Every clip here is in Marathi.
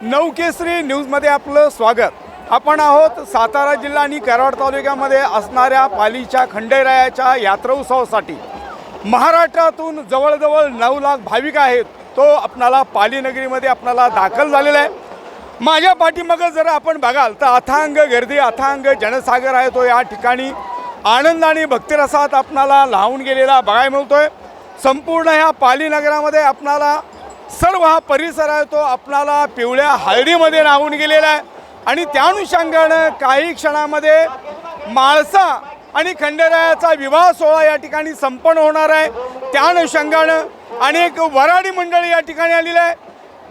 नवकेसरी न्यूजमध्ये आपलं स्वागत. आपण आहोत सातारा जिल्हा आणि कराड तालुक्यामध्ये असणाऱ्या पालीच्या खंडेरायाच्या यात्रा उत्सवासाठी महाराष्ट्रातून जवळजवळ नऊ लाख भाविक आहेत तो आपणाला पाली नगरीमध्ये आपणाला दाखल झालेला आहे. माझ्या पाठीमागं जर आपण बघाल तर अथांग गर्दी अथांग जनसागर आहे तो या ठिकाणी. आनंद आणि भक्तिरसात आपणाला लावून गेलेला बघायला मिळतोय. संपूर्ण ह्या पाली नगरामध्ये आपणाला सर्व हा परिसर आहे तो आपणाला पिवळ्या हळदीमध्ये नाहून गेलेला आहे. आणि त्या अनुषंगानं काही क्षणामध्ये माळसा आणि खंडेरायाचा विवाह सोहळा या ठिकाणी संपन्न होणार आहे. त्या अनुषंगानं अनेक वराडी मंडळी या ठिकाणी आलेली आहे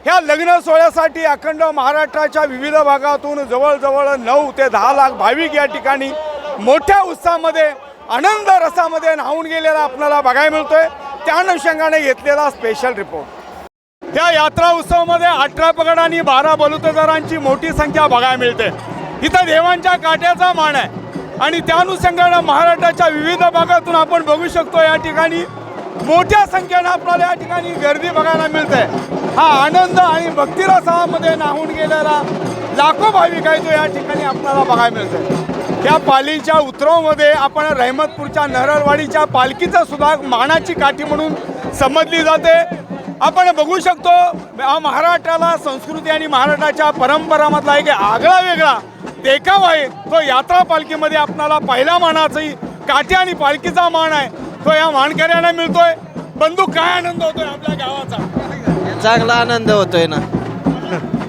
ह्या लग्न सोहळ्यासाठी अखंड महाराष्ट्राच्या विविध भागातून जवळजवळ नऊ ते दहा लाख भाविक या ठिकाणी मोठ्या उत्साहामध्ये आनंद रसामध्ये न्हावून गेलेला आपल्याला बघायला मिळतोय. त्या अनुषंगाने घेतलेला स्पेशल रिपोर्ट या यात्रा उत्सवामध्ये अठरा पगड आणि बारा बलुतेदारांची मोठी संख्या बघायला मिळते. इथं देवांच्या काट्याचा मान आहे. आणि त्या अनुषंगानं महाराष्ट्राच्या विविध भागातून आपण बघू शकतो या ठिकाणी मोठ्या संख्येनं आपल्याला या ठिकाणी गर्दी बघायला मिळते. हा आनंद आणि भक्तिरसामध्ये नाहून गेलेला लाखो भाविक आहे तो या ठिकाणी आपल्याला बघायला मिळतोय या पालीच्या उतरवमध्ये आपण रहमतपूरच्या नरळवाडीच्या पालखीचं सुद्धा मानाची काठी म्हणून समजली जाते. आपण बघू शकतो हा महाराष्ट्राला संस्कृती आणि महाराष्ट्राच्या परंपरामधला एक आगळा वेगळा देखाव आहे. तो यात्रा पालखीमध्ये आपणाला पहिल्या मानाची काठी आणि पालखीचा मान आहे. तो या मानकऱ्यांना मिळतोय. बंधू काय आनंद होतोय आपल्या गावाचा? चांगला आनंद होतोय ना.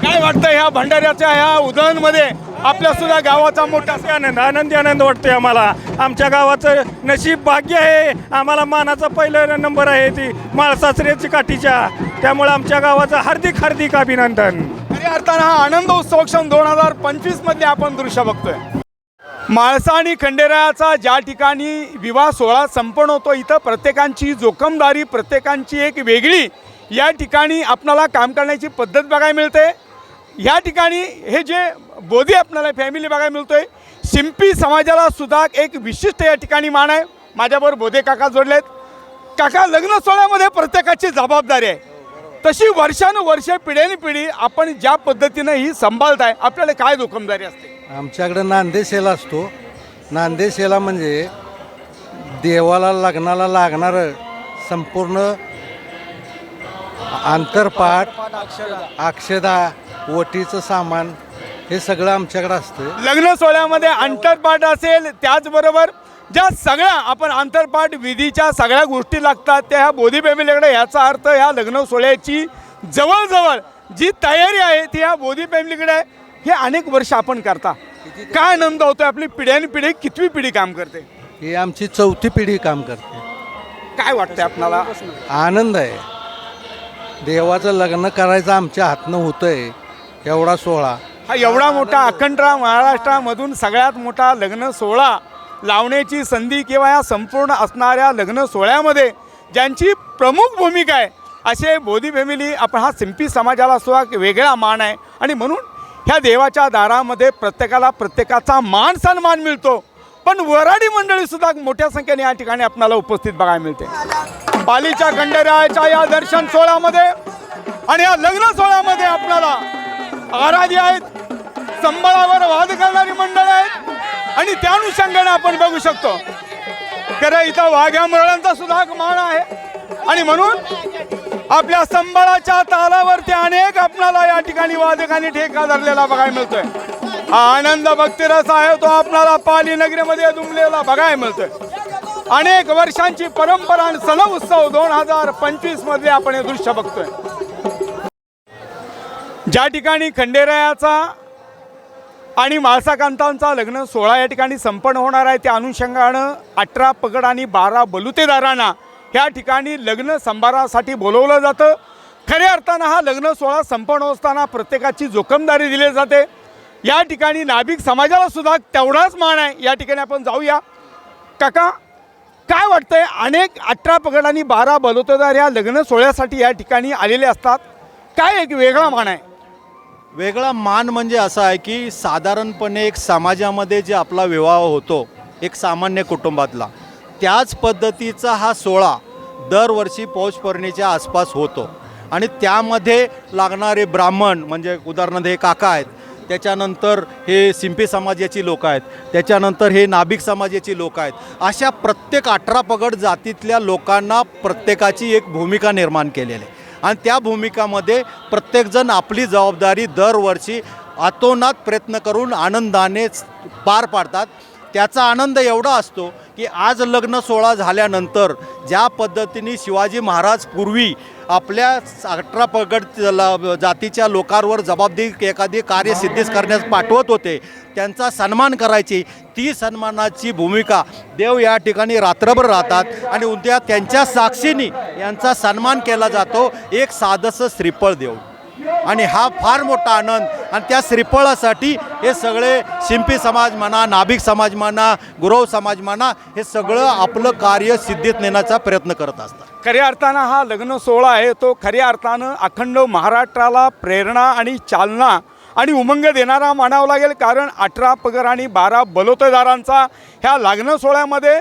काय वाटतं ह्या भंडाऱ्याच्या ह्या उधळणमध्ये आपल्या सुद्धा गावाचा मोठा आनंद आनंदी आनंद वाटतोय आम्हाला. आमच्या गावाचं नशीब भाग्य आहे. आम्हाला मानाचा पहिला नंबर आहे ती माळसासऱ्याची काठीच्या. त्यामुळे आमच्या गावाचं हार्दिक हार्दिक अभिनंदन. खऱ्या अर्थानं हा आनंद उत्सव क्षण दोन हजार पंचवीसमध्ये आपण दृश्य बघतोय. माळसा आणि खंडेरायाचा ज्या ठिकाणी विवाह सोहळा संपन्न होतो इथं प्रत्येकांची जोखमदारी प्रत्येकांची एक वेगळी या ठिकाणी आपणाला काम करण्याची पद्धत बघायला मिळते. या ठिकाणी हे जे बोधी आपल्याला फॅमिली बघायला मिळतोय. शिंपी समाजाला सुद्धा एक विशिष्ट या ठिकाणी मान आहे. माझ्याबरोबर बोधे काका जोडलेत. काका लग्न सोहळ्यामध्ये प्रत्येकाची जबाबदारी आहे. तशी वर्षानुवर्ष पिढ्याने पिढी आपण ज्या पद्धतीनं ही सांभाळताय आपल्याला काय जोखमदारी असते? आमच्याकडं नांदेशेला असतो. नांदेशेला म्हणजे देवाला लग्नाला लागणारं संपूर्ण आंतरपाठ अक्षदा वटीचं सामान हे सगळं आमच्याकडं असतं लग्न सोहळ्यामध्ये अंतरपाठ असेल त्याचबरोबर ज्या सगळ्या आपण अंतरपाठ विधीच्या सगळ्या गोष्टी लागतात त्या ह्या बोधी फॅमिलीकडे याचा अर्थ ह्या लग्न सोहळ्याची जवळजवळ जी तयारी आहे ती ह्या बोधी फॅमिलीकडे आहे. हे अनेक वर्ष आपण करता. काय आनंद होतोय आपली पिढ्याने पिढी कितवी पिढी काम करते? ही आमची चौथी पिढी काम करते. काय वाटतंय आपणाला? आनंद आहे. देवाचं लग्न करायचं आमच्या हातनं होतंय एवढा सोहळा. हा एवढा मोठा अखंडरा महाराष्ट्रामधून सगळ्यात मोठा लग्न सोहळा लावण्याची संधी किंवा या संपूर्ण असणाऱ्या लग्न सोहळ्यामध्ये ज्यांची प्रमुख भूमिका आहे असे बोधी फॅमिली आपण हा सिंपी समाजाला सुद्धा एक वेगळा मान आहे. आणि म्हणून ह्या देवाच्या दारामध्ये प्रत्येकाला प्रत्येकाचा मान सन्मान मिळतो. पण वराडी मंडळी सुद्धा मोठ्या संख्येने या ठिकाणी आपल्याला उपस्थित बघायला मिळते. पालीच्या खंडेरायाच्या या दर्शन सोहळ्यामध्ये आणि या लग्न सोहळ्यामध्ये आपल्याला आराधी आहेत संबळावर वाद करणारी मंडळ आहेत. आणि त्या अनुषंगाने आपण बघू शकतो. खरं इथं वाघ्या मुरळांचा सुद्धा मान आहे. आणि म्हणून आपल्या संबळाच्या तालावरती अनेक आपणाला या ठिकाणी वादकांनी ठेका धरलेला बघायला मिळतोय. हा आनंद भक्तिरस आहे तो आपणाला पाली नगरीमध्ये दुमलेला बघायला मिळतोय. अनेक वर्षांची परंपरा आणि सण उत्सव दोन हजार पंचवीसमध्ये आपण हे दृश्य बघतोय. ज्या ठिकाणी खंडेरायाचा आणि माळसाकांतांचा लग्न सोहळा या ठिकाणी संपन्न होणार आहे. त्या अनुषंगानं अठरा पगड आणि बारा बलुतेदारांना ह्या ठिकाणी लग्न संभारासाठी बोलवलं जातं. खऱ्या अर्थानं हा लग्न सोहळा संपन्न असताना प्रत्येकाची जोखमदारी दिली जाते. या ठिकाणी नाभिक समाजाला सुद्धा तेवढाच मान आहे. या ठिकाणी आपण जाऊया. काका काय वाटतंय? अनेक अठरा पगड आणि बारा बलुतेदार या लग्न सोहळ्यासाठी या ठिकाणी आलेले असतात. काय एक वेगळा मान आहे? वेगळा मान म्हणजे असा आहे की साधारणपणे एक समाजामध्ये जे आपला विवाह होतो एक सामान्य कुटुंबातला त्याच पद्धतीचा हा सोहळा दरवर्षी पौष पौर्णिमेच्या आसपास होतो. आणि त्यामध्ये लागणारे ब्राह्मण म्हणजे उदाहरणार्थ हे काका आहेत त्याच्यानंतर हे सिंपी समाजाची लोक आहेत त्याच्यानंतर हे नाभिक समाजाची लोक आहेत अशा प्रत्येक अठरा पगड जातीतल्या लोकांना प्रत्येकाची एक भूमिका निर्माण केलेली आहे. आणि त्या भूमिकामध्ये प्रत्येकजण आपली जबाबदारी दरवर्षी आतोनात प्रयत्न करून आनंदाने पार पाडतात. त्याचा आनंद एवढा असतो की आज लग्न सोहळा झाल्यानंतर ज्या पद्धतीने शिवाजी महाराज पूर्वी आपल्या अठरा पगड ल- जातीच्या लोकांवर जबाबदारी एखादी कार्यसिद्धीस करण्यास पाठवत होते त्यांचा सन्मान करायची ती सन्मानाची भूमिका देव या ठिकाणी रात्रभर राहतात आणि उद्या त्यांच्या साक्षीने यांचा सन्मान केला जातो एक साधस श्रीफळ देव. आणि हा फार मोठा आनंद. आणि त्या श्रीफळासाठी हे सगळे शिंपी समाज म्हणा नाभिक समाज म्हणा गुरव समाज म्हणा हे सगळं आपलं कार्य सिद्धीत नेण्याचा प्रयत्न करत असतात. खऱ्या अर्थानं हा लग्न सोहळा आहे तो खऱ्या अर्थानं अखंड महाराष्ट्राला प्रेरणा आणि चालना आणि उमंग देणारा मानावा लागेल. कारण अठरा पगर आणि बारा बलोतेदारांचा ह्या लग्न सोहळ्यामध्ये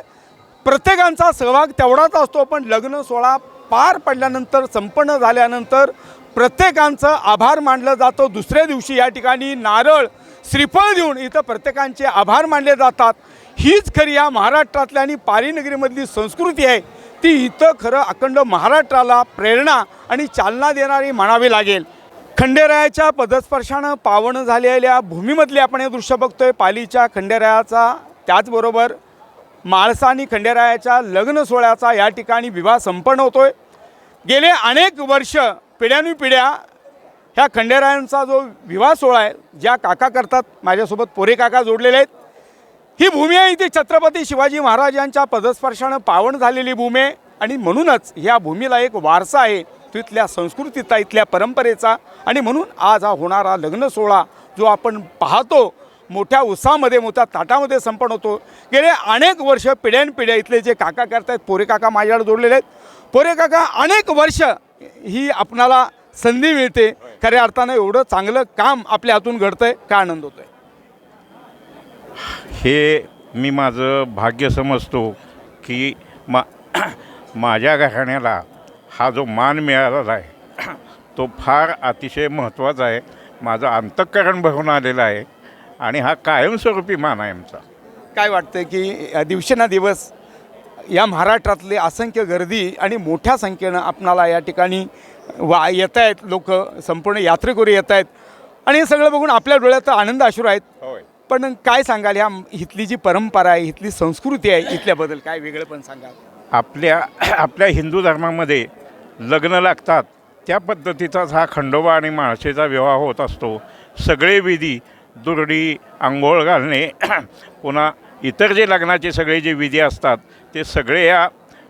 प्रत्येकांचा सहभाग तेवढाच असतो. पण लग्न सोहळा पार पडल्यानंतर संपन्न झाल्यानंतर प्रत्येकांचं आभार मानलं जातं. दुसऱ्या दिवशी या ठिकाणी नारळ श्रीफळ देऊन इथं प्रत्येकांचे आभार मानले जातात. हीच खरी या महाराष्ट्रातल्या आणि पालीनगरीमधली संस्कृती आहे. ती इथं खरं अखंड महाराष्ट्राला प्रेरणा आणि चालना देणारी म्हणावी लागेल. खंडेरायाच्या पदस्पर्शानं पावन झालेल्या भूमीमधले आपण हे दृश्य बघतोय. पालीच्या खंडेरायाचा त्याचबरोबर माळसा आणि खंडेरायाच्या लग्न सोहळ्याचा या ठिकाणी विवाह संपन्न होतोय. गेले अनेक वर्ष पिढ्यानुपिढ्या ह्या खंडेरायांचा जो विवाह सोहळा आहे ज्या काका करतात माझ्यासोबत पोरे काका जोडलेले आहेत ही भूमी आहे इथे छत्रपती शिवाजी महाराज यांच्या पदस्पर्शानं पावन झालेली भूमी आहे. आणि म्हणूनच ह्या भूमीला एक वारसा आहे तो इथल्या संस्कृतीचा इथल्या परंपरेचा. आणि म्हणून आज हा होणारा लग्न सोहळा जो आपण पाहतो मोठ्या उत्साहामध्ये मोठ्या ताटामध्ये संपन्न होतो. गेले अनेक वर्ष पिढ्यानपिढ्या इथले जे काका करतायत पोरे काका माझ्याकडे जोडलेले आहेत. पोरे काका अनेक वर्ष ही आपणाला संधी मिळते. खऱ्या अर्थानं एवढं चांगलं काम आपल्या हातून घडतंय काय आनंद होतोय? हे मी माझं भाग्य समजतो की मा माझ्या घराण्याला हा जो मान मिळालेला आहे तो फार अतिशय महत्त्वाचा आहे. माझं अंतःकरण भरून आलेलं आहे आणि हा कायमस्वरूपी मान आहे आमचा. काय वाटतं की अ, दिवसेंदिवस या महाराष्ट्रातले असंख्य गर्दी आणि मोठ्या संख्येनं आपणाला या ठिकाणी वा येत आहेत. लोक संपूर्ण यात्रेकरू येत आहेत. आणि हे सगळं बघून आपल्या डोळ्यात आनंद अश्रू आहेत. पण काय सांगाल ह्या इथली जी परंपरा आहे इथली संस्कृती आहे इथल्याबद्दल काय वेगळं पण सांगाल? आपल्या आपल्या हिंदू धर्मामध्ये लग्न लागतात. त्या पद्धतीचाच हा खंडोबा आणि माळशेचा विवाह होत असतो. सगळे विधी दुरडी आंघोळ घालणे पुन्हा इतर जे लग्नाचे सगळे जे विधी असतात ते सगळे या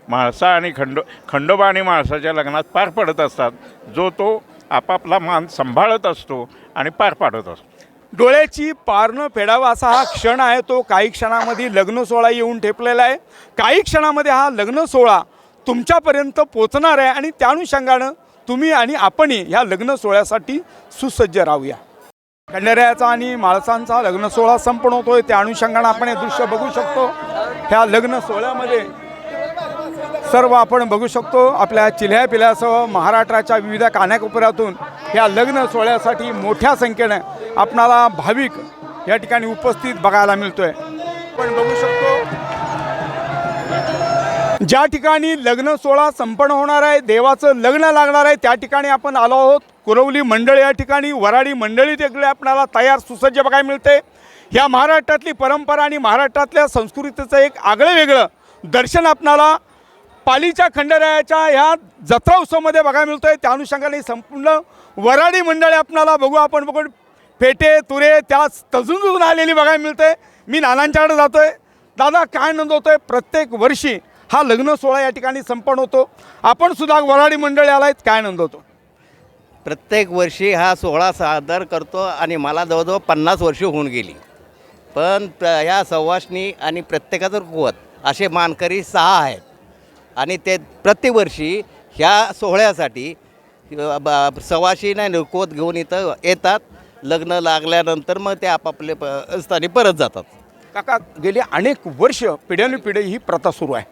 म्हाळसा आणि खंडो खंडोबा आणि म्हाळसाच्या लग्नात पार पडत असतात. जो तो आपापला मान सांभाळत असतो आणि पार पाडत असतो. डोळ्याची पारणं फेडावा असा हा क्षण आहे. तो काही क्षणामध्ये लग्न सोहळा येऊन ठेपलेला आहे. काही क्षणामध्ये हा लग्न सोहळा तुमच्यापर्यंत पोचणार आहे आणि त्या अनुषंगानं तुम्ही आणि आपणही ह्या लग्न सोहळ्यासाठी सुसज्ज राहूया. खंडेरायाचा आणि माळसांचा लग्न सोहळा संपन्न होतोय. त्या अनुषंगानं आपण हे दृश्य बघू शकतो. ह्या लग्न सोहळ्यामध्ये सर्व आपण बघू शकतो. आपल्या चिल्ह्या पिल्यासह महाराष्ट्राच्या विविध कानाकोपऱ्यातून ह्या लग्न सोहळ्यासाठी मोठ्या संख्येनं आपणाला भाविक या ठिकाणी उपस्थित बघायला मिळतोय. आपण बघू शकतो ज्या ठिकाणी लग्न सोहळा संपन्न होणार आहे देवाचं लग्न लागणार आहे त्या ठिकाणी आपण आलो आहोत. कुरवली मंडळ या ठिकाणी वराडी मंडळी देखील आपणाला तयार सुसज्ज बघायला मिळते. ह्या महाराष्ट्रातली परंपरा आणि महाराष्ट्रातल्या संस्कृतीचं एक आगळं वेगळं दर्शन आपणाला पालीच्या खंडरायाच्या ह्या जत्रा उत्सवमध्ये बघायला मिळतोय. त्या अनुषंगाने संपूर्ण वराडी मंडळी आपणाला बघू आपण बघू फेटे तुरे त्या तजून आलेली बघायला मिळते. मी नानांच्याकडे जातोय. दादा काय नोंदवतोय? प्रत्येक वर्षी हा लग्न सोहळा या ठिकाणी संपन्न होतो. आपण सुद्धा वराडी मंडळी आलायत काय नोंदवतो? प्रत्येक वर्षी हा सोहळा सादर करतो आणि मला जवळजवळ पन्नास वर्ष होऊन गेली. पण ह्या सवासणी आणि प्रत्येकाचं कुवत असे मानकरी सहा आहेत. आणि ते प्रतिवर्षी ह्या सोहळ्यासाठी अ, ब- सवाशीने रुकवत घेऊन इथं येतात. लग्न लागल्यानंतर मग ते आपापले प स्थानी परत जातात. काका गेली अनेक वर्ष पिढ्यानुपिढी ही प्रथा सुरू आहे.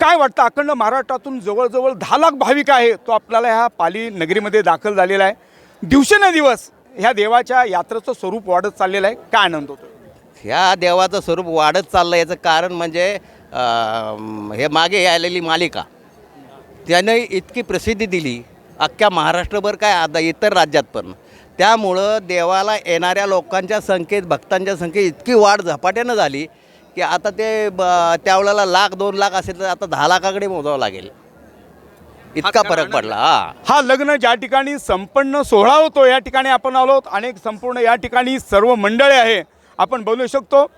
काय वाटतं? अखंड महाराष्ट्रातून जवळजवळ दहा लाख भाविक आहे तो आपल्याला ह्या पाली नगरीमध्ये दाखल झालेला आहे. दिवसेंदिवस ह्या देवाच्या यात्रेचं स्वरूप वाढत चाललेलं आहे. काय आनंद होतो ह्या देवाचं स्वरूप वाढत चाललं याचं कारण म्हणजे हे मागे आलेली मालिका. त्याने इतकी प्रसिद्धी दिली. अख्ख्या महाराष्ट्रभर काय आता इतर राज्यात पण. त्यामुळं देवाला येणाऱ्या लोकांच्या संख्येत भक्तांच्या संख्येत इतकी वाढ झपाट्यानं झाली. की आता ते ब- त्यावेळेला लाख दोन लाख असेल तर आता दहा लाखाकडे मोजावं लागेल. इतका फरक पडला हा. हा लग्न ज्या ठिकाणी संपन्न सोहळा होतो या ठिकाणी आपण आलो आहोत. अनेक संपूर्ण या ठिकाणी सर्व मंडळे आहे. आपण बोलू शकतो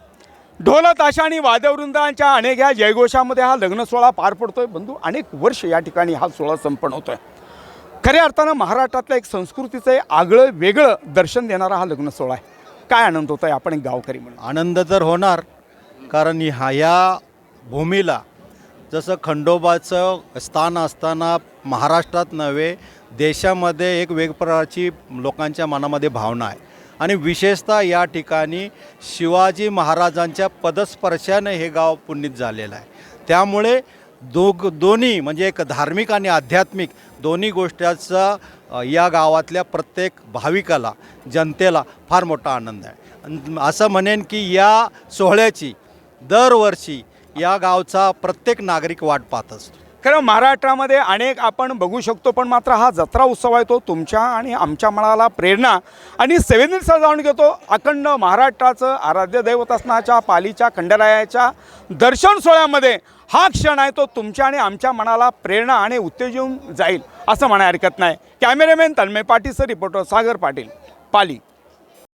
ढोल ताशा आणि वाद्यवृंदांच्या अनेक ह्या जयघोषामध्ये हा लग्न सोहळा पार पडतोय. बंधू अनेक वर्ष या ठिकाणी हा सोहळा संपन्न होतोय. खऱ्या अर्थानं महाराष्ट्रातल्या एक संस्कृतीचं एक आगळं वेगळं दर्शन देणारा हा लग्न सोहळा आहे. काय आनंद होत आहे आपण एक गावकरी म्हणून? आनंद तर होणार कारण ह्या या भूमीला जसं खंडोबाचं स्थान असताना महाराष्ट्रात नव्हे देशामध्ये एक वेगप्रकारची लोकांच्या मनामध्ये भावना आहे. आणि विशेषतः या ठिकाणी शिवाजी महाराजांच्या पदस्पर्शाने हे गाव पुण्यित झालेलं आहे. त्यामुळे दोघ दोन्ही म्हणजे एक धार्मिक आणि आध्यात्मिक दोन्ही गोष्टीचा या गावातल्या प्रत्येक भाविकाला जनतेला फार मोठा आनंद आहे. असं म्हणेन की या सोहळ्याची दरवर्षी या गावचा प्रत्येक नागरिक वाट पाहत असतो. खरं महाराष्ट्रामध्ये अनेक आपण बघू शकतो पण मात्र हा जत्रा उत्सव आहे तो तुमच्या आणि आमच्या मनाला प्रेरणा आणि संवेदनशील जाणून घेतो. अखंड महाराष्ट्राचं आराध्य दैवत असण्याच्या पालीच्या खंडरायाच्या दर्शन सोहळ्यामध्ये हा क्षण आहे तो तुमच्या आणि आमच्या मनाला प्रेरणा आणि उत्तेजन जाईल असं म्हणाय हरकत नाही. Cameraman Tanmay Patil sir reporter Sagar Patil Pali.